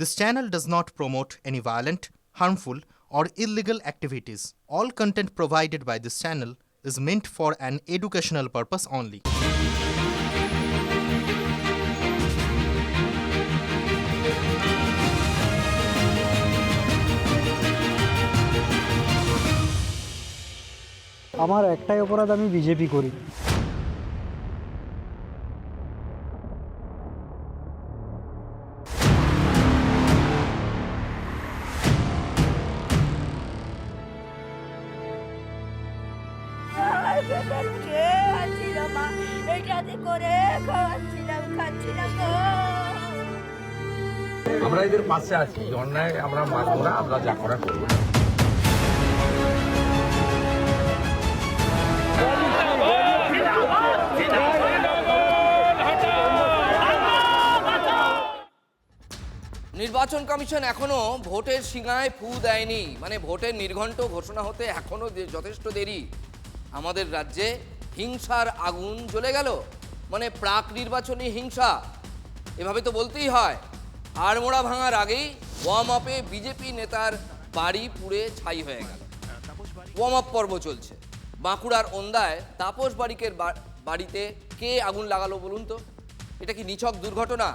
This channel does not promote any violent, harmful, or illegal activities. All content provided by this channel is meant for an educational purpose only. আমার একটাই অপরাধ আমি BJP করি পাশে আছি অন্যায় আমরা মানবো না আমরা যা করা করব। নির্বাচন কমিশন এখনও ভোটের সিঙায় ফু দেয়নি। মানে ভোটের নির্ঘণ্ট ঘোষণা হতে এখনও দে- যথেষ্ট দেরি। আমাদের রাজ্যে হিংসার আগুন জ্বলে গেল। মানে প্রাক নির্বাচনী হিংসা। এভাবে তো বলতেই হয়। আড়মোড়া ভাঙার আগেই ওয়ার্ম আপে বিজেপি নেতার বাড়ি পুড়ে ছাই হয়ে গেল। ওয়ার্ম আপ পর্ব চলছে। বাঁকুড়ার ওন্দায় তাপস বারিকের বাড়িতে কে আগুন লাগালো বলুন তো? এটা কি নিছক দুর্ঘটনা?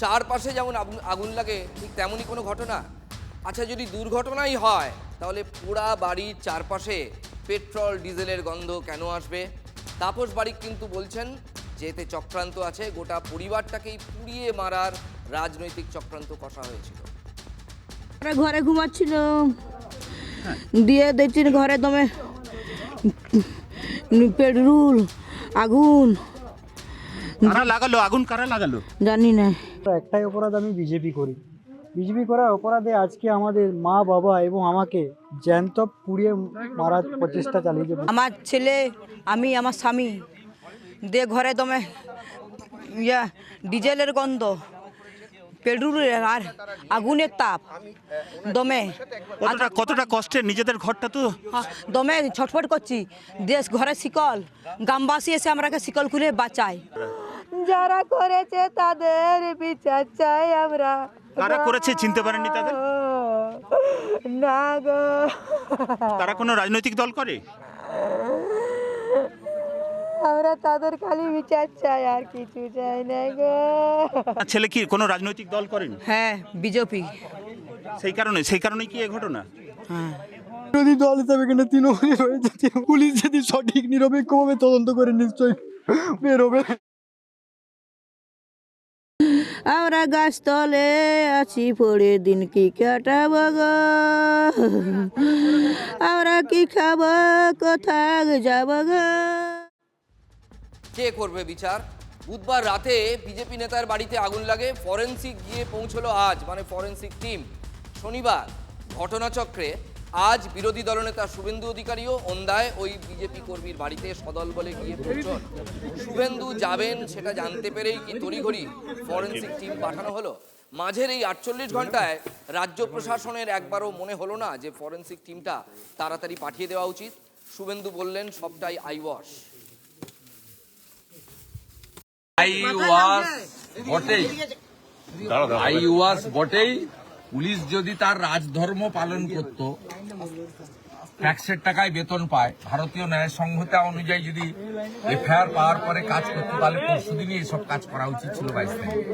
চারপাশে যেমন আগুন লাগে, ঠিক তেমনই কোনো ঘটনা? আচ্ছা যদি দুর্ঘটনাই হয়, তাহলে পোড়া বাড়ির চারপাশে পেট্রোল, ডিজেলের গন্ধ কেন আসবে? তাপস বারিক কিন্তু বলছেন যে এতে চক্রান্ত আছে, গোটা পরিবারটাকেই পুড়িয়ে মারার রাজনৈতিক চক্রান্ত কষা হয়েছিল? আমরা ঘরে ঘুমাচ্ছিল। দিয়ে দেখছি ঘরে দমে পেট্রোল আগুন। কারা লাগালো? আগুন কারা লাগালো? জানি না। একটাই অপরাধ আমি বিজেপি করি। বিজেপি করার অপরাধে আজকে আমাদের মা বাবা এবং আমাকে জ্যান্ত পুড়িয়ে মারার প্রচেষ্টা চালিয়েছে আমার ছেলে আমি আমার স্বামী দিয়ে ঘরে দমে ইয়া ডিজেলের গন্ধ। পেট্রোলের আর আগুনের তাপ। দমে। কতটা কতটা কষ্টের নিজেদের ঘরটা তো? দমে ছটফট করছি। দেশ ঘরে শিকল। গ্রামবাসী এসে আমরাকে শিকল খুলে বাঁচায়। যারা করেছে তাদের বিচার চাই আমরা। কারা করেছে চিনতে পারেননি তাদের? না গো। তারা কোনো রাজনৈতিক দল করে? আমরা তাদের খালি বিচার চাই আর কিছু চাই না গো। আর ছেলে কি কোনো রাজনৈতিক দল করেন? হ্যাঁ বিজেপি। সেই কারণে সেই কারণেই কি এ ঘটনা? হ্যাঁ। বিরোধী দল হিসাবে এখানে তৃণমূল রয়েছে পুলিশ যদি সঠিক নিরপেক্ষভাবে তদন্ত করে নিশ্চয়ই বেরোবে আমরা গাছতলে আছি পড়ে দিন কি কাটাবো গো? আমরা কি খাব কোথায় যাব গো? কে করবে বিচার? বুধবার রাতে বিজেপি নেতার বাড়িতে আগুন লাগে, ফরেন্সিক গিয়ে পৌঁছলো আজ মানে ফরেন্সিক টিম। শনিবার ঘটনাচক্রে আজ বিরোধী দলনেতা শুভেন্দু অধিকারীও ওন্দায় ওই বিজেপি কর্মীর বাড়িতে সদল বলে গিয়ে পৌঁছন শুভেন্দু যাবেন সেটা জানতে পেরেই কি তড়িঘড়ি ফরেন্সিক টিম পাঠানো হলো? মাঝের এই আটচল্লিশ ঘন্টায় রাজ্য প্রশাসনের একবারও মনে হলো না যে ফরেন্সিক টিমটা তাড়াতাড়ি পাঠিয়ে দেওয়া উচিত। শুভেন্দু বললেন, সবটাই আই ওয়াশ। আই ওয়াস বটেই। আই ওয়াস বটেই। পুলিশ যদি তার রাজধর্ম পালন করত ট্যাক্সের টাকায় বেতন পায় ভারতীয় ন্যায় সংহিতা অনুযায়ী যদি এফআইআর পাওয়ার পরে কাজ করতো তাহলে পরশু দিনই এসব কাজ করা উচিত ছিল বাইশ তারিখ।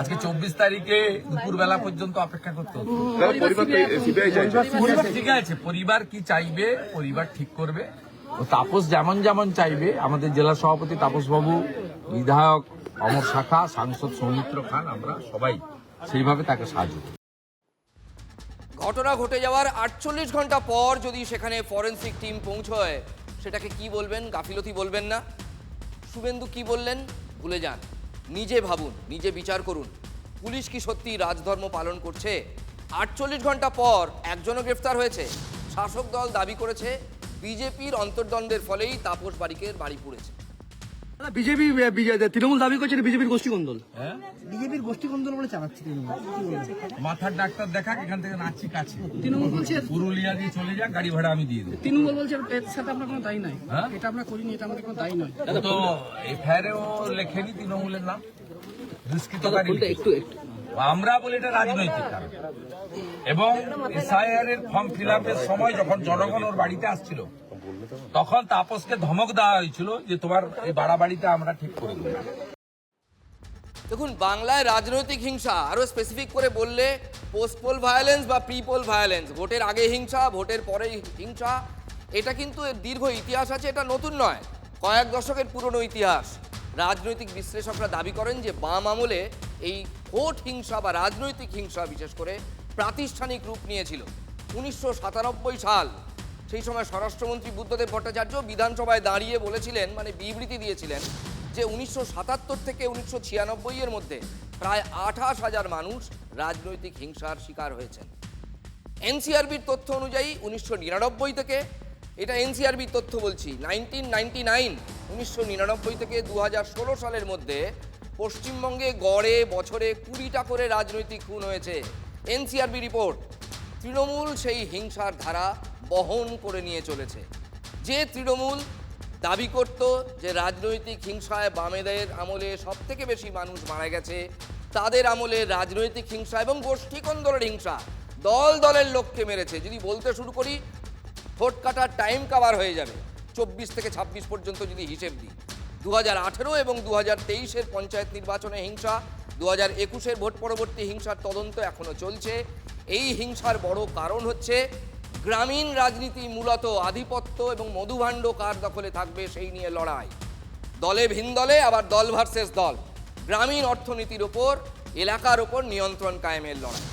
আজকে চব্বিশ তারিখে দুপুর বেলা পর্যন্ত অপেক্ষা করতে হতো। ঠিক আছে পরিবার কি চাইবে পরিবার ঠিক করবে। তাপস যেমন যেমন চাইবে, আমাদের জেলা সভাপতি তাপস বাবু বিধায়ক অমর শাখা, সাংসদ সৌমিত্র খান, আমরা সবাই সেইভাবে তাকে সাহায্য করি। ঘটনা ঘটে যাওয়ার আটচল্লিশ ঘণ্টা পর যদি সেখানে ফরেন্সিক টিম পৌঁছয়, সেটাকে কি বলবেন, গাফিলতি বলবেন না? শুভেন্দু কি বললেন, ভুলে যান। নিজে ভাবুন, নিজে বিচার করুন। পুলিশ কি সত্যি রাজধর্ম পালন করছে? আটচল্লিশ ঘণ্টা পর একজনও গ্রেফতার হয়েছে। শাসক দল দাবি করেছে বিজেপির অন্তর্দ্বন্দ্বের ফলেই তাপস বারিকের বাড়ি পুড়েছে। বিজেপি তৃণমূল দাবি করছে বিজেপির গোষ্ঠী কন্দল বিজেপির গোষ্ঠী কন্দল বলে চালাচ্ছে মাথার ডাক্তার দেখাক এখান থেকে নাচি কাছে। পুরুলিয়া দিয়ে চলে যাক গাড়ি ভাড়া আমি দিয়ে দেবো। তৃণমূল বলছে এর সাথে আপনার কোনো দায়ী নাই। হ্যাঁ? এটা আমরা করিনি এটা আমাদের কোনো দায়ী নয়। তো এফআইআরেও লেখেনি তৃণমূলের নাম। দুষ্কৃতকারী একটু একটু। আমরা বলি এটা রাজনৈতিক কারণ। এবং এসআইআর এর ফর্ম ফিল সময় যখন জনগণ ওর বাড়িতে আসছিল, তখন তাপসকে ধমক দেওয়া হয়েছিল যে তোমার এই বাড়াবাড়িটা আমরা ঠিক করে দেবো। দেখুন, বাংলায় রাজনৈতিক হিংসা আরও স্পেসিফিক করে বললে পোস্ট পোল ভায়োলেন্স বা প্রি পোল ভায়োলেন্স ভোটের আগে হিংসা, ভোটের পরে হিংসা, এটা কিন্তু দীর্ঘ ইতিহাস আছে, এটা নতুন নয়, কয়েক দশকের পুরনো ইতিহাস। রাজনৈতিক বিশ্লেষকরা দাবি করেন যে বাম আমলে এই ভোট হিংসা বা রাজনৈতিক হিংসা, বিশেষ করে প্রাতিষ্ঠানিক রূপ নিয়েছিল। উনিশশো সাতানব্বই সাল, সেই সময় স্বরাষ্ট্রমন্ত্রী বুদ্ধদেব ভট্টাচার্য বিধানসভায় দাঁড়িয়ে বলেছিলেন মানে বিবৃতি দিয়েছিলেন, যে উনিশশো সাতাত্তর থেকে উনিশশো ছিয়ানব্বই এর মধ্যে প্রায় আঠাশ হাজার মানুষ রাজনৈতিক হিংসার শিকার হয়েছেন। এনসিআরবির তথ্য অনুযায়ী উনিশশো নিরানব্বই থেকে এটা এনসিআরবির তথ্য বলছি। নাইনটিন নাইনটি নাইন উনিশশো নিরানব্বই থেকে দু ষোলো সালের মধ্যে পশ্চিমবঙ্গে গড়ে বছরে কুড়িটা করে রাজনৈতিক খুন হয়েছে। এনসিআরবি রিপোর্ট, তৃণমূল সেই হিংসার ধারা বহন করে নিয়ে চলেছে। যে তৃণমূল দাবি করত যে রাজনৈতিক হিংসায় বামেদের আমলে সব থেকে বেশি মানুষ মারা গেছে, তাদের আমলে রাজনৈতিক হিংসা এবং গোষ্ঠী কন্দলের হিংসা দল দলের লোককে মেরেছে। যদি বলতে শুরু করি ভোট কাটার টাইম কাভার হয়ে যাবে। চব্বিশ থেকে ছাব্বিশ পর্যন্ত যদি হিসেব দিই। দু হাজার আঠেরো এবং দু হাজার তেইশের পঞ্চায়েত নির্বাচনে হিংসা দু হাজার একুশের ভোট পরবর্তী হিংসার তদন্ত এখনও চলছে। এই হিংসার বড় কারণ হচ্ছে, গ্রামীণ রাজনীতি মূলত আধিপত্য এবং মধুভাণ্ড কার দখলে থাকবে সেই নিয়ে লড়াই। দলে ভিন দলে, আবার দল ভার্সেস দল। গ্রামীণ অর্থনীতির ওপর, এলাকার ওপর নিয়ন্ত্রণ কায়েমের লড়াই।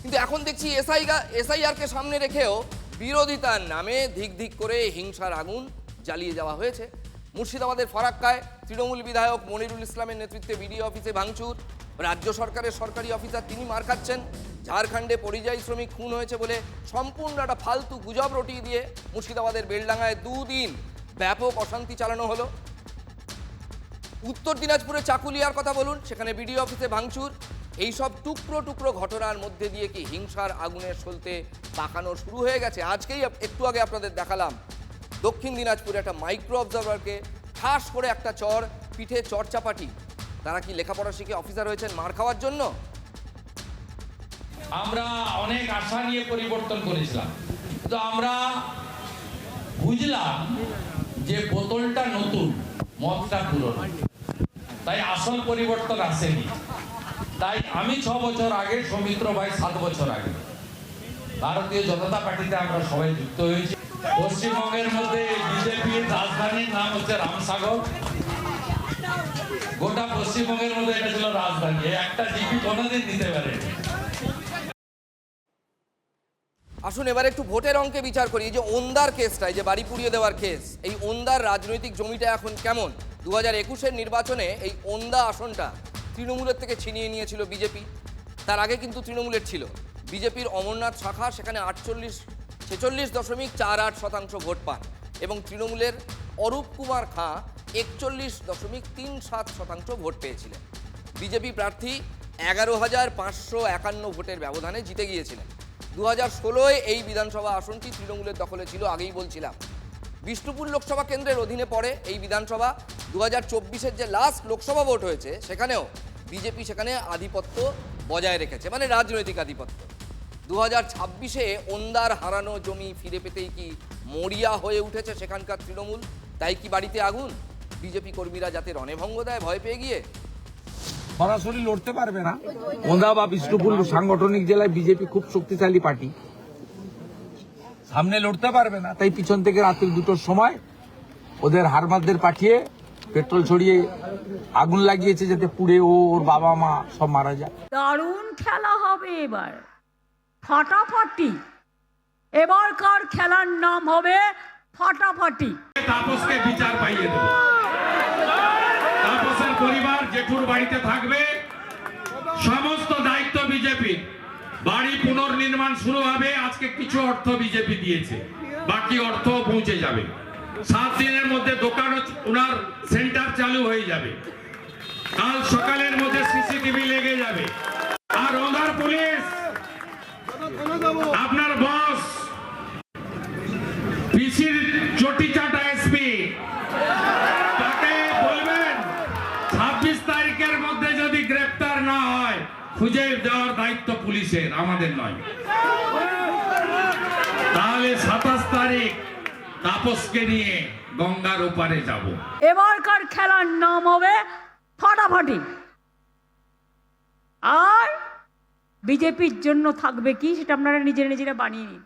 কিন্তু এখন দেখছি এসআই এসআইআরকে সামনে রেখেও বিরোধিতার নামে ধিক ধিক করে হিংসার আগুন জ্বালিয়ে দেওয়া হয়েছে। মুর্শিদাবাদের ফরাক্কায় তৃণমূল বিধায়ক মনিরুল ইসলামের নেতৃত্বে বিডিও অফিসে ভাঙচুর। রাজ্য সরকারের সরকারি অফিসার তিনি মার খাচ্ছেন। ঝাড়খণ্ডে পরিযায়ী শ্রমিক খুন হয়েছে বলে সম্পূর্ণ একটা ফালতু গুজব রটিয়ে দিয়ে মুর্শিদাবাদের বেলডাঙ্গায় দুদিন ব্যাপক অশান্তি চালানো হলো। উত্তর দিনাজপুরে চাকুলিয়ার কথা বলুন, সেখানে বিডিও অফিসে ভাঙচুর। এইসব টুকরো টুকরো ঘটনার মধ্যে দিয়ে কি হিংসার আগুনের সলতে পাকানো শুরু হয়ে গেছে? আজকেই একটু আগে আপনাদের দেখালাম, দক্ষিণ দিনাজপুরে একটা মাইক্রো অবজারভারকে ঠাস করে একটা চর পিঠে চর চাপাটি। তারা কি লেখাপড়া শিখে অফিসার হয়েছেন মার খাওয়ার জন্য? আমরা অনেক আশা নিয়ে পরিবর্তন করেছিলাম। তো আমরা বুঝলাম যে বোতলটা নতুন, মদটা পুরনো। তাই আসল পরিবর্তন আসেনি। তাই আমি ছ বছর আগে সৌমিত্র ভাই সাত বছর আগে। ভারতীয় জনতা পার্টিতে আমরা সবাই যুক্ত হয়েছি। পশ্চিমবঙ্গের মধ্যে বিজেপির রাজধানীর নাম হচ্ছে রামসাগর। গোটা পশ্চিমবঙ্গের মধ্যে এটা ছিল রাজধানী। একটা জিপি কোনোদিন নিতে পারেনি। আসুন এবার একটু ভোটের অঙ্কে বিচার করি। যে ওন্দার কেসটা যে বাড়ি পুড়িয়ে দেওয়ার কেস, এই ওন্দার রাজনৈতিক জমিটা এখন কেমন? দু হাজার একুশের নির্বাচনে এই ওন্দা আসনটা তৃণমূলের থেকে ছিনিয়ে নিয়েছিল বিজেপি। তার আগে কিন্তু তৃণমূলের ছিল। বিজেপির অমরনাথ শাখা সেখানে আটচল্লিশ, ছেচল্লিশ দশমিক চার আট শতাংশ ভোট পান এবং তৃণমূলের অরূপ কুমার খাঁ একচল্লিশ দশমিক তিন সাত শতাংশ ভোট পেয়েছিলেন। বিজেপি প্রার্থী এগারো হাজার পাঁচশো একান্ন ভোটের ব্যবধানে জিতে গিয়েছিলেন। দু হাজার ষোলোয় এই বিধানসভা আসনটি তৃণমূলের দখলে ছিল, আগেই বলছিলাম। বিষ্ণুপুর লোকসভা কেন্দ্রের অধীনে পড়ে এই বিধানসভা। দু হাজার যে লাস্ট লোকসভা ভোট হয়েছে, সেখানেও বিজেপি সেখানে আধিপত্য বজায় রেখেছে মানে রাজনৈতিক আধিপত্য। দু হাজার ছাব্বিশে ওন্দার হারানো জমি ফিরে পেতেই কি মরিয়া হয়ে উঠেছে সেখানকার তৃণমূল? তাই কি বাড়িতে আগুন? বিজেপি কর্মীরা যাতে রণেভঙ্গ দেয়, ভয় পেয়ে গিয়ে? সরাসরি লড়তে পারবে না। ওন্দা বা বিষ্ণুপুর সাংগঠনিক জেলায় বিজেপি খুব শক্তিশালী পার্টি। সামনে লড়তে পারবে না। তাই পিছন থেকে রাত্রি দুটোর সময় ওদের হারমাদদের পাঠিয়ে পেট্রোল ছড়িয়ে আগুন লাগিয়েছে যাতে পুড়ে ও ওর বাবা মা সব মারা যায়। দারুণ খেলা হবে এবার। ফাটাফাটি। এবার কার খেলার নাম হবে ফাটাফাটি। তাপসকে বিচার পাইয়ে দেব। তাপসের পরিবার জেঠুর বাড়িতে থাকবে। সমস্ত দায়িত্ব বিজেপি বাড়ি পুনর্নির্মাণ শুরু হবে, আজকে কিছু অর্থ বিজেপি দিয়েছে। বাকি অর্থ পৌঁছে যাবে। সাত দিনের মধ্যে দোকান ওনার সেন্টার চালু হয়ে যাবে। কাল সকালের মধ্যে সিসিটিভি লেগে যাবে। আর ওনার পুলিশ! আপনার বস! পিসির চটি পুলিশের আমাদের নয়। তাহলে সাতাশ তারিখ তাপসকে নিয়ে গঙ্গার ওপারে যাব। এবারকার খেলার নাম হবে ফাটাফাটি। আর বিজেপির জন্য থাকবে কি সেটা আপনারা নিজেরা নিজেরা বানিয়ে নিন।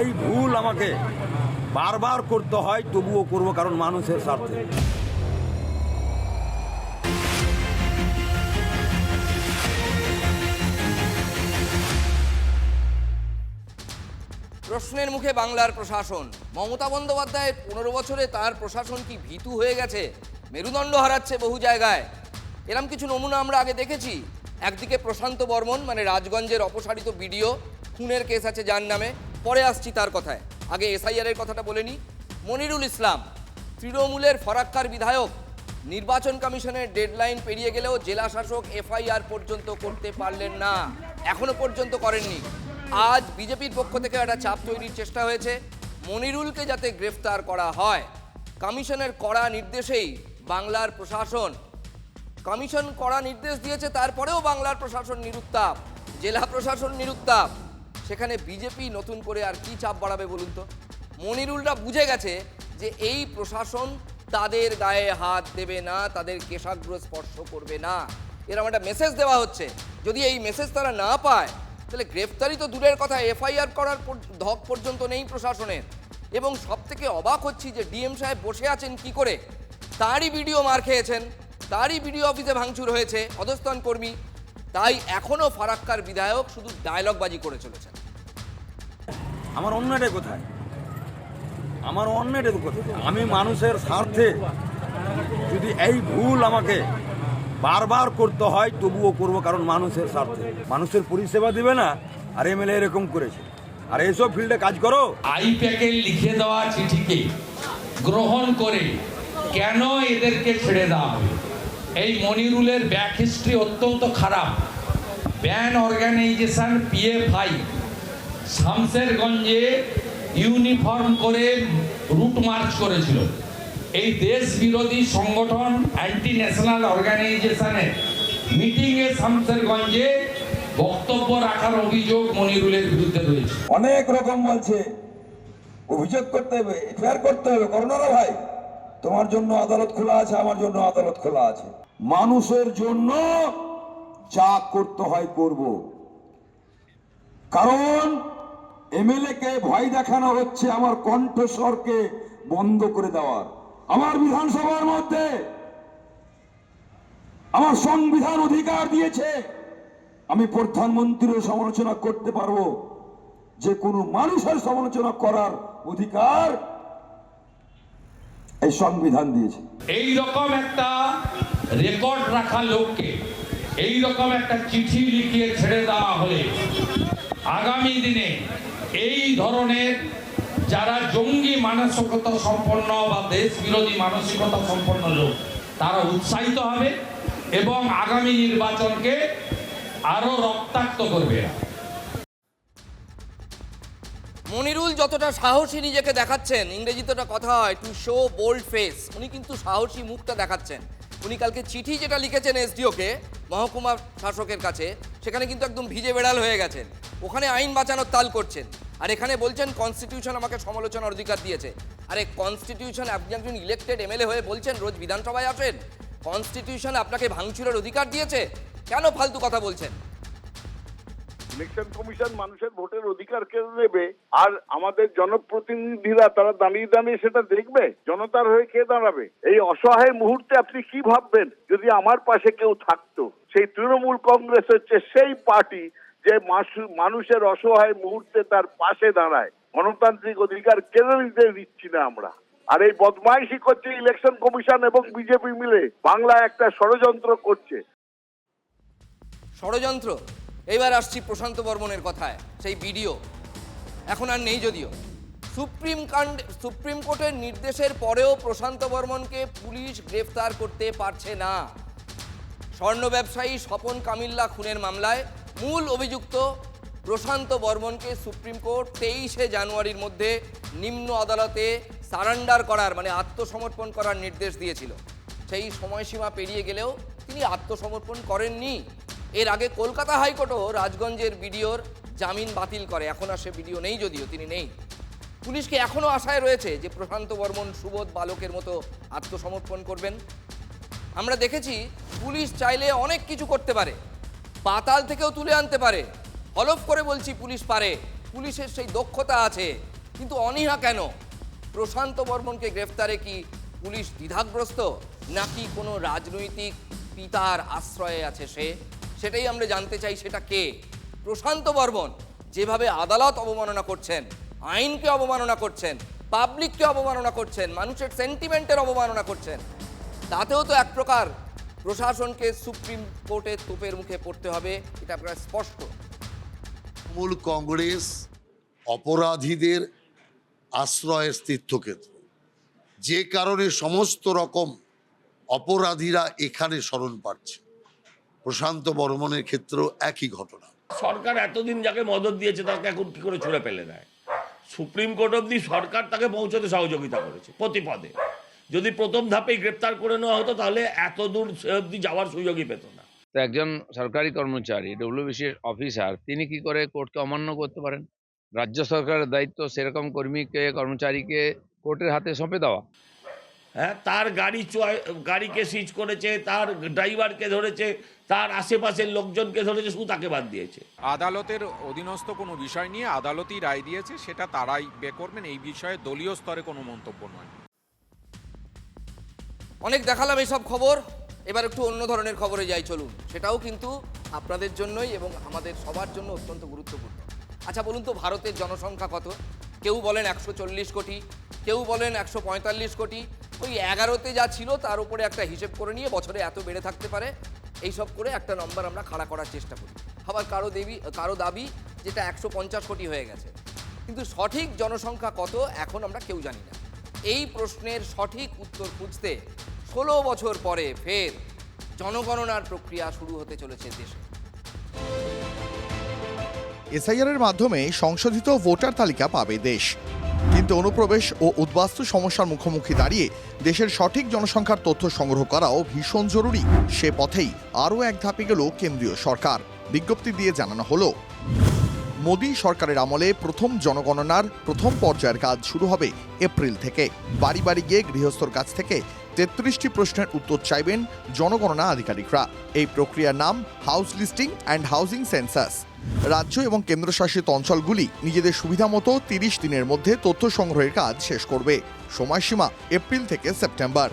এই ভুল আমাকে বারবার করতে হয়, তবুও করব কারণ মানুষের স্বার্থে। প্রশ্নের মুখে বাংলার প্রশাসন। মমতা বন্দ্যোপাধ্যায়ের পনেরো বছরে তার প্রশাসন কি ভীতু হয়ে গেছে? মেরুদণ্ড হারাচ্ছে বহু জায়গায়। এরম কিছু নমুনা আমরা আগে দেখেছি। একদিকে প্রশান্ত বর্মন মানে রাজগঞ্জের অপসারিত বিডিও, খুনের কেস আছে যার নামে। পরে আসছি তার কথায়। আগে এসআইআর এর কথাটা বলে নিই মনিরুল ইসলাম, তৃণমূলের ফরাক্কার বিধায়ক, নির্বাচন কমিশনের ডেডলাইন পেরিয়ে গেলেও জেলা শাসক এফআইআর পর্যন্ত করতে পারলেন না। এখনও পর্যন্ত করেননি। আজ বিজেপির পক্ষ থেকে একটা চাপ তৈরির চেষ্টা হয়েছে। মনিরুলকে যাতে গ্রেফতার করা হয়, কমিশনের কড়া নির্দেশেই বাংলার প্রশাসন, কমিশন কড়া নির্দেশ দিয়েছে, তারপরেও বাংলার প্রশাসন নিরুত্তাপ, জেলা প্রশাসন নিরুত্তাপ। সেখানে বিজেপি নতুন করে আর কি চাপ বাড়াবে বলুন তো? মনিরুলরা বুঝে গেছে যে এই প্রশাসন তাদের গায়ে হাত দেবে না, তাদের কেশাগ্র স্পর্শ করবে না। এরকম একটা মেসেজ দেওয়া হচ্ছে। যদি এই মেসেজ তারা না পায়, তাহলে গ্রেফতারি তো দূরের কথা। এফআইআর করার ধক পর্যন্ত নেই প্রশাসনের। এবং সব থেকে অবাক হচ্ছি যে ডিএম সাহেব বসে আছেন কি করে? তারই ভিডিও মার খেয়েছেন। তারই ভিডিও অফিসে ভাঙচুর হয়েছে। অধস্থান কর্মী তাই এখনও ফারাক্কার বিধায়ক শুধু ডায়লগবাজি করে চলেছেন। আমার অন্যটা কোথায়? আমার অন্যটা কোথায়? আমি মানুষের স্বার্থে যদি এই ভুল আমাকে বারবার করতে হয় তবুও করব কারণ মানুষের স্বার্থে। মানুষের পরিষেবা দিবে না আর এমএলএ এরকম করেছে। আর এইসব ফিল্ডে কাজ করো। আইপ্যাকে লিখে দেওয়া চিঠিকে গ্রহণ করে কেন এদেরকে ছেড়ে দেওয়া হবে এই মনিরুলের ব্যাক হিস্ট্রি অত্যন্ত খারাপ। ব্যান অর্গানাইজেশন পিএফআই শামসেরগঞ্জে ইউনিফর্ম করে রুট মার্চ করেছিল। এই দেশ বিরোধী সংগঠন অ্যান্টি ন্যাশনাল অর্গানাইজেশনের মিটিংয়ে শামসেরগঞ্জে বক্তব্য রাখার অভিযোগ মনিরুলের বিরুদ্ধে রয়েছে। অনেক রকম বলছে। অভিযোগ করতে হবে এফআইআর করতে হবে। করো না ভাই। তোমার জন্য আদালত খোলা আছে, আমার জন্য আদালত খোলা আছে। মানুষের জন্য যা করতে হয় করব। কারণ এমএলএ কে ভয় দেখানো হচ্ছে আমার কণ্ঠস্বরকে বন্ধ করে দেওয়ার। আমার বিধানসভার মধ্যে আমার সংবিধান অধিকার দিয়েছে। আমি প্রধানমন্ত্রীর সমালোচনা করতে পারব। যে কোনো মানুষের সমালোচনা করার অধিকার এই সংবিধান দিয়েছে। এই রকম একটা রেকর্ড রাখা লোককে এই রকম একটা চিঠি লিখিয়ে ছেড়ে দেওয়া হলে আগামী দিনে এই ধরনের যারা জঙ্গি মানসিকতা সম্পন্ন বা দেশ বিরোধী মানসিকতা সম্পন্ন লোক, তারা উৎসাহিত হবে এবং আগামী নির্বাচনকে আরও রক্তাক্ত করবে। মনিরুল যতটা সাহসী নিজেকে দেখাচ্ছেন, ইংরেজিতে একটা কথা হয় টু শো বোল্ড ফেস উনি কিন্তু সাহসী মুখটা দেখাচ্ছেন। উনি কালকে চিঠি যেটা লিখেছেন এসডিওকে মহকুমা শাসকের কাছে, সেখানে কিন্তু একদম ভিজে বেড়াল হয়ে গেছেন। ওখানে আইন বাঁচানোর তাল করছেন। আর এখানে বলছেন কনস্টিটিউশন আমাকে সমালোচনার অধিকার দিয়েছে। আরে কনস্টিটিউশন আপনি একজন ইলেক্টেড এমএলএ হয়ে বলছেন, রোজ বিধানসভায় আসেন? কনস্টিটিউশন আপনাকে ভাঙচুরের অধিকার দিয়েছে? কেন ফালতু কথা বলছেন? ইলেকশন কমিশন মানুষের ভোটের অধিকার কেড়ে নেবে আর আমাদের জনপ্রতিনিধিরা তারা দাঁড়িয়ে দাঁড়িয়ে সেটা দেখবে, জনতার হয়ে কে দাঁড়াবে? এই অসহায় মুহূর্তে আপনি কি ভাববেন? যদি আমার পাশে কেউ থাকতো, সেই তৃণমূল কংগ্রেস হচ্ছে সেই পার্টি যে মানুষের অসহায় মুহূর্তে তার পাশে দাঁড়ায়। গণতান্ত্রিক অধিকার কেড়ে নিতে দিচ্ছি না আমরা। আর এই বদমাইশি করছে ইলেকশন কমিশন এবং বিজেপি মিলে। বাংলা একটা ষড়যন্ত্র করছে। ষড়যন্ত্র? এবার আসছি প্রশান্ত বর্মনের কথায়, সেই ভিডিও। এখন আর নেই যদিও। সুপ্রিম কাণ্ড সুপ্রিম কোর্টের নির্দেশের পরেও প্রশান্ত বর্মনকে পুলিশ গ্রেফতার করতে পারছে না। স্বর্ণ ব্যবসায়ী স্বপন কামিল্লা খুনের মামলায় মূল অভিযুক্ত প্রশান্ত বর্মনকে সুপ্রিম কোর্ট তেইশে জানুয়ারির মধ্যে নিম্ন আদালতে সারান্ডার করার মানে আত্মসমর্পণ করার নির্দেশ দিয়েছিল। সেই সময়সীমা পেরিয়ে গেলেও তিনি আত্মসমর্পণ করেননি। এর আগে কলকাতা হাইকোর্টও রাজগঞ্জের বিডিওর জামিন বাতিল করে। এখন আর সে বিডিও নেই যদিও, তিনি নেই। পুলিশকে এখনও আশায় রয়েছে যে প্রশান্ত বর্মন সুবোধ বালকের মতো আত্মসমর্পণ করবেন। আমরা দেখেছি পুলিশ চাইলে অনেক কিছু করতে পারে। পাতাল থেকেও তুলে আনতে পারে। হলফ করে বলছি পুলিশ পারে। পুলিশের সেই দক্ষতা আছে, কিন্তু অনীহা কেন? প্রশান্ত বর্মনকে গ্রেফতারে কি পুলিশ দ্বিধাগ্রস্ত? নাকি কোনো রাজনৈতিক পিতার আশ্রয়ে আছে সে? সেটাই আমরা জানতে চাই, সেটা কে? প্রশান্ত বর্মন, যেভাবে আদালত অবমাননা করছেন, আইনকে অবমাননা করছেন, পাবলিককে অবমাননা করছেন, মানুষের সেন্টিমেন্টের অবমাননা করছেন, তাতেও তো এক প্রকার প্রশাসনকে সুপ্রিম কোর্টে তোপের মুখে পড়তে হবে, এটা প্রায় স্পষ্ট। মূল কংগ্রেস অপরাধীদের আশ্রয়ের তীর্থক্ষেত্র যে কারণে সমস্ত রকম অপরাধীরা এখানে স্মরণ পাচ্ছে। প্রশান্ত বর্মনের ক্ষেত্রেও একই ঘটনা। সরকার এতদিন যাকে মদত দিয়েছে তাকে এখন কি করে ছুড়ে ফেলে দেয়? সুপ্রিম কোর্ট অব্দি সরকার তাকে পৌঁছতে সহযোগিতা করেছে প্রতিপদে যদি প্রথম ধাপেই গ্রেপ্তার করে নেওয়া হতো তাহলে এত দূর অব্দি যাওয়ার সুযোগই পেত না। তো একজন সরকারি কর্মচারী ডব্লিউবিসির অফিসার তিনি কি করে কোর্টকে অমান্য করতে পারেন? রাজ্য সরকারের দায়িত্ব সেরকম কর্মীকে কর্মচারীকে কোর্টের হাতে সঁপে দেওয়া। হ্যাঁ তার গাড়ি চুয়া- গাড়িকে সিজ করেছে তার ড্রাইভারকে ধরেছে তার আশেপাশের লোকজনকে ধরেছে শুধু তাকে বাদ দিয়েছে। আদালতের অধীনস্থ কোনো বিষয় নিয়ে আদালতই রায় দিয়েছে সেটা তারাই বে করবেন এই বিষয়ে দলীয় স্তরে কোনো মন্তব্য নয়। অনেক দেখালাম এইসব খবর এবার একটু অন্য ধরনের খবরে যাই চলুন। সেটাও কিন্তু আপনাদের জন্যই এবং আমাদের সবার জন্য অত্যন্ত গুরুত্বপূর্ণ। আচ্ছা বলুন তো ভারতের জনসংখ্যা কত? কেউ বলেন একশো চল্লিশ কোটি কেউ বলেন একশো পঁয়তাল্লিশ কোটি ওই এগারোতে যা ছিল তার উপরে একটা হিসেব করে নিয়ে বছরে এত বেড়ে থাকতে পারে, এইসব করে একটা নম্বর আমরা খাড়া করার চেষ্টা করি। আবার কারও দেবী, কারও দাবি যেটা একশো পঞ্চাশ কোটি হয়ে গেছে। কিন্তু সঠিক জনসংখ্যা কত এখন আমরা কেউ জানি না। এই প্রশ্নের সঠিক উত্তর খুঁজতে ষোলো বছর পরে ফের জনগণনার প্রক্রিয়া শুরু হতে চলেছে দেশে। এসআইআর এর মাধ্যমে সংশোধিত ভোটার তালিকা পাবে দেশ। কিন্তু অনুপ্রবেশ ও উদ্বাস্তু সমস্যার মুখোমুখি দাঁড়িয়ে দেশের সঠিক জনসংখ্যার তথ্য সংগ্রহ করাও ভীষণ জরুরি। সে পথেই আরও এক ধাপে গেল কেন্দ্রীয় সরকার, বিজ্ঞপ্তি দিয়ে জানানো হলো। মোদী সরকারের আমলে প্রথম জনগণনার প্রথম পর্যায়ের কাজ শুরু হবে এপ্রিল থেকে। বাড়ি বাড়ি গিয়ে গৃহস্থর কাছ থেকে তেত্রিশটি প্রশ্নের উত্তর চাইবেন জনগণনা আধিকারিকরা। এই প্রক্রিয়ার নাম house listing and housing census রাজ্য এবং কেন্দ্রশাসিত অঞ্চলগুলি নিজেদের সুবিধা মতো তিরিশ দিনের মধ্যে তথ্য সংগ্রহের কাজ শেষ করবে। সময়সীমা এপ্রিল থেকে সেপ্টেম্বর।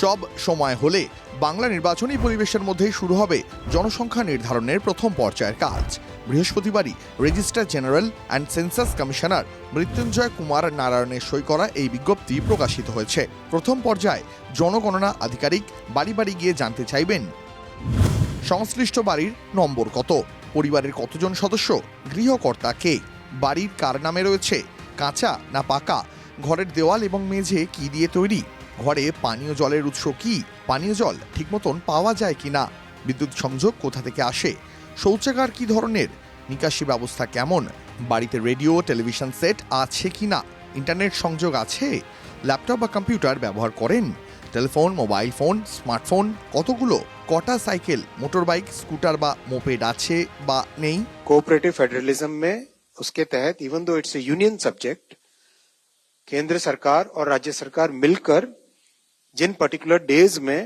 সব সময় হলে বাংলা নির্বাচনী পরিবেশের মধ্যেই শুরু হবে জনসংখ্যা নির্ধারণের প্রথম পর্যায়ের কাজ। বৃহস্পতিবারই registrar general and census commissioner Mrityunjay Kumar নারায়ণের সই করা এই বিজ্ঞপ্তি প্রকাশিত হয়েছে। প্রথম পর্যায়ে জনগণনা আধিকারিক বাড়ি বাড়ি গিয়ে জানতে চাইবেন। সংশ্লিষ্ট বাড়ির নম্বর কত? পরিবারের কতজন সদস্য? গৃহকর্তা কে? বাড়ির কার নামে রয়েছে? কাঁচা না পাকা? ঘরের দেওয়াল এবং মেঝে কি দিয়ে তৈরি? ঘরে পানীয় জলের উৎস কি? পানীয় জল ঠিক মতন পাওয়া যায় কি না বিদ্যুৎ সংযোগ কোথা থেকে আসে? শৌচাগার কি ধরনের নিকাশি ব্যবস্থা কেমন বাড়িতে রেডিও টেলিভিশন সেট আছে কি না ইন্টারনেট সংযোগ আছে ল্যাপটপ বা কম্পিউটার ব্যবহার করেন টেলিফোন মোবাইল ফোন স্মার্টফোন কতগুলো কটা সাইকেল মোটরবাইক স্কুটার বা মোপেড আছে বা নেই कोऑपरेटिव फेडरलिज्म में उसके तहत even though it's A union subject केंद्र सरकार और राज्य सरकार मिलकर जिन पर्टिकुलर डेज में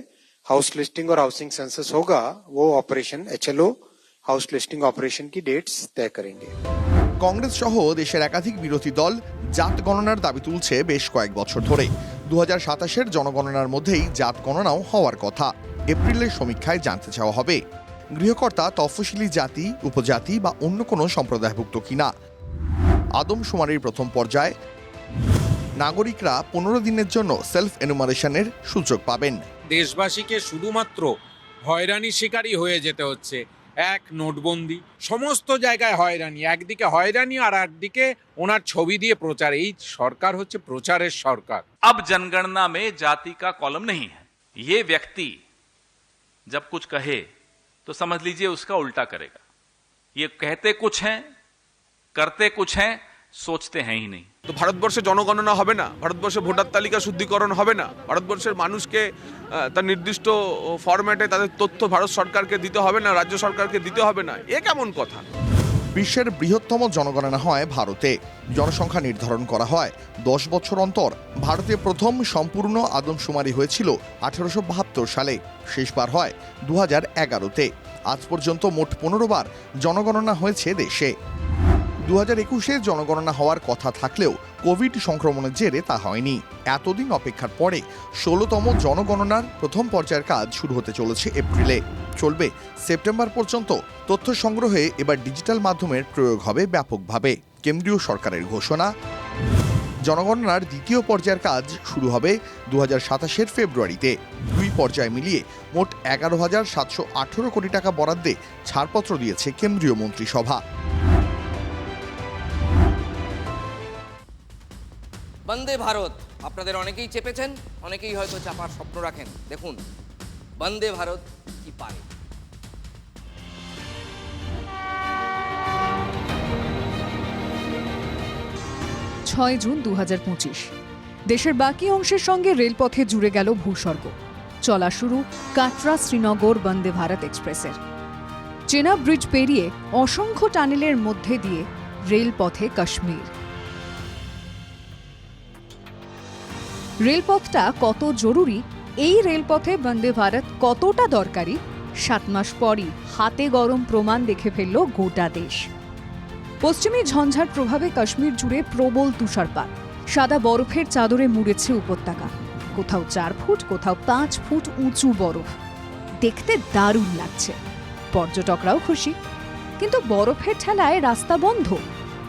हाउस लिस्टिंग और हाउसिंग सेंसस होगा वो operation HLO house listing operation की डेट्स तय करेंगे কংগ্রেস সহ দেশের একাধিক বিরোধী দল জাত গণনার দাবি তুলছে বেশ কয়েক বছর ধরে দু হাজার সাতাশের জনগণনার মধ্যেই জাত গণনাও হওয়ার কথা এপ্রিলের সমীক্ষায় জানতে চাওয়া হবে গৃহকর্তা তফসিলি জাতি উপজাতি বা অন্য কোনো সম্প্রদায়ভুক্ত কিনা আদমশুমারির প্রথম পর্যায়ে নাগরিকরা পনেরো দিনের জন্য সেলফ এনুমারেশনের সুযোগ পাবেন দেশবাসীকে শুধুমাত্র হয়রানি শিকারই হয়ে যেতে হচ্ছে এক নোটবন্দি সমস্ত জায়গায় হয়রানি একদিকে হয়রানি আর একদিকে ওনার ছবি দিয়ে প্রচার এই সরকার হচ্ছে প্রচারের সরকার अब जनगणना में जाति का कॉलम नहीं है ये व्यक्ति जब कुछ कहे तो समझ लीजिए उसका उल्टा करेगा ये कहते कुछ हैं करते कुछ हैं सोचते हैं ही नहीं তো ভারতবর্ষে জনগণনা হবে না? ভারতবর্ষে ভোটার তালিকা শুদ্ধিকরণ হবে না? ভারতবর্ষের মানুষকে তার নির্দিষ্ট ফরম্যাটে তাদের তথ্য ভারত সরকারকে দিতে হবে না, রাজ্য সরকারকে দিতে হবে না? এ কেমন কথা? বিশ্বের বৃহত্তম জনগণনা হয় ভারতে। জনসংখ্যা নির্ধারণ করা হয়। দশ বছর অন্তর ভারতে প্রথম সম্পূর্ণ আদমশুমারি হয়েছিল আঠারোশো বাহাত্তর সালে। শেষবার হয় দু হাজার এগারোতে। আজ পর্যন্ত মোট পনেরো বার জনগণনা হয়েছে দেশে। দু হাজার একুশে জনগণনা হওয়ার কথা থাকলেও কোভিড সংক্রমণের জেরে তা হয়নি। এতদিন অপেক্ষার পরে ষোলোতম জনগণনার প্রথম পর্যায়ের কাজ শুরু হতে চলেছে এপ্রিলে। চলবে সেপ্টেম্বর পর্যন্ত তথ্য সংগ্রহে এবার ডিজিটাল মাধ্যমের প্রয়োগ হবে ব্যাপকভাবে। কেন্দ্রীয় সরকারের ঘোষণা। জনগণনার দ্বিতীয় পর্যায়ের কাজ শুরু হবে দু হাজার সাতাশের ফেব্রুয়ারিতে। দুই পর্যায় মিলিয়ে মোট এগারো হাজার সাতশো আঠেরো কোটি টাকা বরাদ্দে ছাড়পত্র দিয়েছে কেন্দ্রীয় মন্ত্রিসভা। বন্দে ভারত। আপনাদের অনেকেই চেপেছেন, অনেকেই হয়তো চাপার স্বপ্ন রাখেন। দেখুন, বন্দে ভারত কি পারে? ছয় জুন দুহাজার পঁচিশ। দেশের বাকি অংশের সঙ্গে রেলপথে জুড়ে গেল ভূস্বর্গ। চলা শুরু কাটরা শ্রীনগর বন্দে ভারত এক্সপ্রেসের। চেনা ব্রিজ পেরিয়ে অসংখ্য টানেলের মধ্যে দিয়ে রেলপথে কাশ্মীর। রেলপথটা কত জরুরি? এই রেলপথে বন্দে ভারত কতটা দরকারি? সাত মাস পরই হাতে গরম প্রমাণ দেখে ফেলল গোটা দেশ। পশ্চিমী ঝঞ্ঝার প্রভাবে কাশ্মীর জুড়ে প্রবল তুষারপাত। সাদা বরফের চাদরে মুড়েছে উপত্যকা। কোথাও চার ফুট, কোথাও পাঁচ ফুট উঁচু বরফ। দেখতে দারুণ লাগছে। পর্যটকরাও খুশি। কিন্তু বরফের ঠেলায় রাস্তা বন্ধ।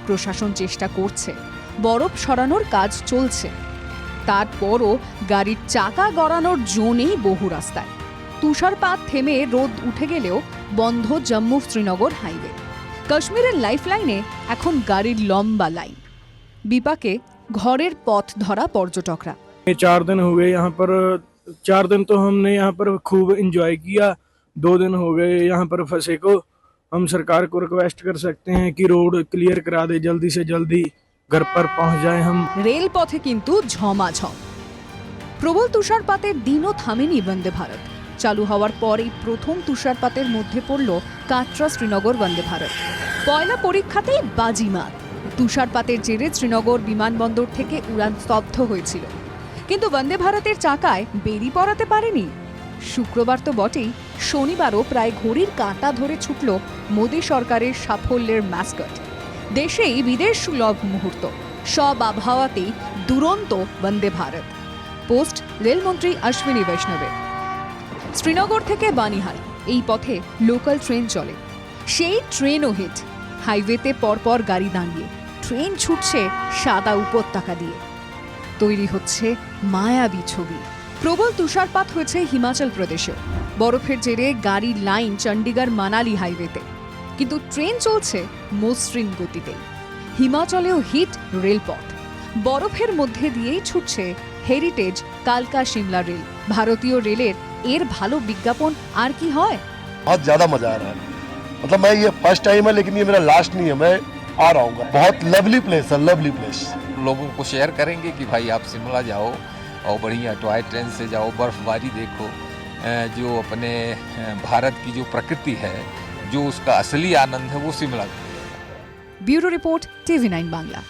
প্রশাসন চেষ্টা করছে। বরফ সরানোর কাজ চলছে। তারপরও গাড়ির চাকা গড়ানোর জো নেই বহু রাস্তায় তুষারপাত থেমে রোদ উঠে গেলেও বন্ধ জম্মু শ্রীনগর হাইওয়ে কাশ্মীরের লাইফলাইনে এখন গাড়ির লম্বা লাইন বিপাকে ঘরের পথ ধরা পর্যটকরা ये चार दिन हो गए यहाँ पर चार दिन तो हमने यहाँ पर खूब एंजॉय किया दो दिन हो गए यहाँ पर फंसे को हम सरकार को रिक्वेस्ट कर सकते हैं कि रोड क्लियर करा दे जल्दी से जल्दी घर पर पहुँच जाए हम রেলপথে কিন্তু ঝমাঝম প্রবল তুষারপাতের দিনও থামেনি বন্দে ভারত চালু হওয়ার পরেই প্রথম তুষারপাতের মধ্যে পড়ল কাটরা শ্রীনগর বন্দে ভারত পয়লা পরীক্ষাতেই বাজিমাত তুষারপাতের জেরে শ্রীনগর বিমানবন্দর থেকে উড়ান স্তব্ধ হয়েছিল কিন্তু বন্দে ভারতের চাকায় বেরি পড়াতে পারেনি শুক্রবার তো বটেই শনিবারও প্রায় ঘড়ির কাঁটা ধরে ছুটল মোদী সরকারের সাফল্যের ম্যাসকট দেশেই বিদেশ সুলভ মুহূর্ত। সব আবহাওয়াতেই দুরন্ত বন্দে ভারত। পোস্ট, রেলমন্ত্রী অশ্বিনী বৈষ্ণবের শ্রীনগর থেকে বানিহাল, এই পথে লোকাল ট্রেন চলে। সেই ট্রেনও হিট। হাইওয়েতে পরপর গাড়ি দাঁড়িয়ে, ট্রেন ছুটছে সাদা উপত্যকা দিয়ে। তৈরি হচ্ছে মায়াবী ছবি। প্রবল তুষারপাত হয়েছে হিমাচল প্রদেশেও। বরফের জেরে গাড়ির লাইন চণ্ডীগড় মানালি হাইওয়েতে। কিন্তু ট্রেন চলছে মসৃণ গতিতে হিমাচলেও হিট রেলপথ বরফের মধ্যে দিয়েই ছুটছে হেরিটেজ কালকা সিমলা রেল ভারতীয় রেলের এর ভালো বিজ্ঞাপন আর কি হয় बहुत ज्यादा मजा आ रहा है मतलब मैं ये फर्स्ट टाइम है लेकिन ये मेरा लास्ट नहीं है मैं आ रहा हूँ बहुत लवली प्लेस है लवली प्लेस लोगों को शेयर करेंगे कि भाई आप शिमला जाओ और बढ़िया टॉय ट्रेन से जाओ बर्फबारी देखो अ, जो अपने अ, भारत की जो प्रकृति है जो उसका असली आनंद है वो Shimla bureau report TV nine Bangla.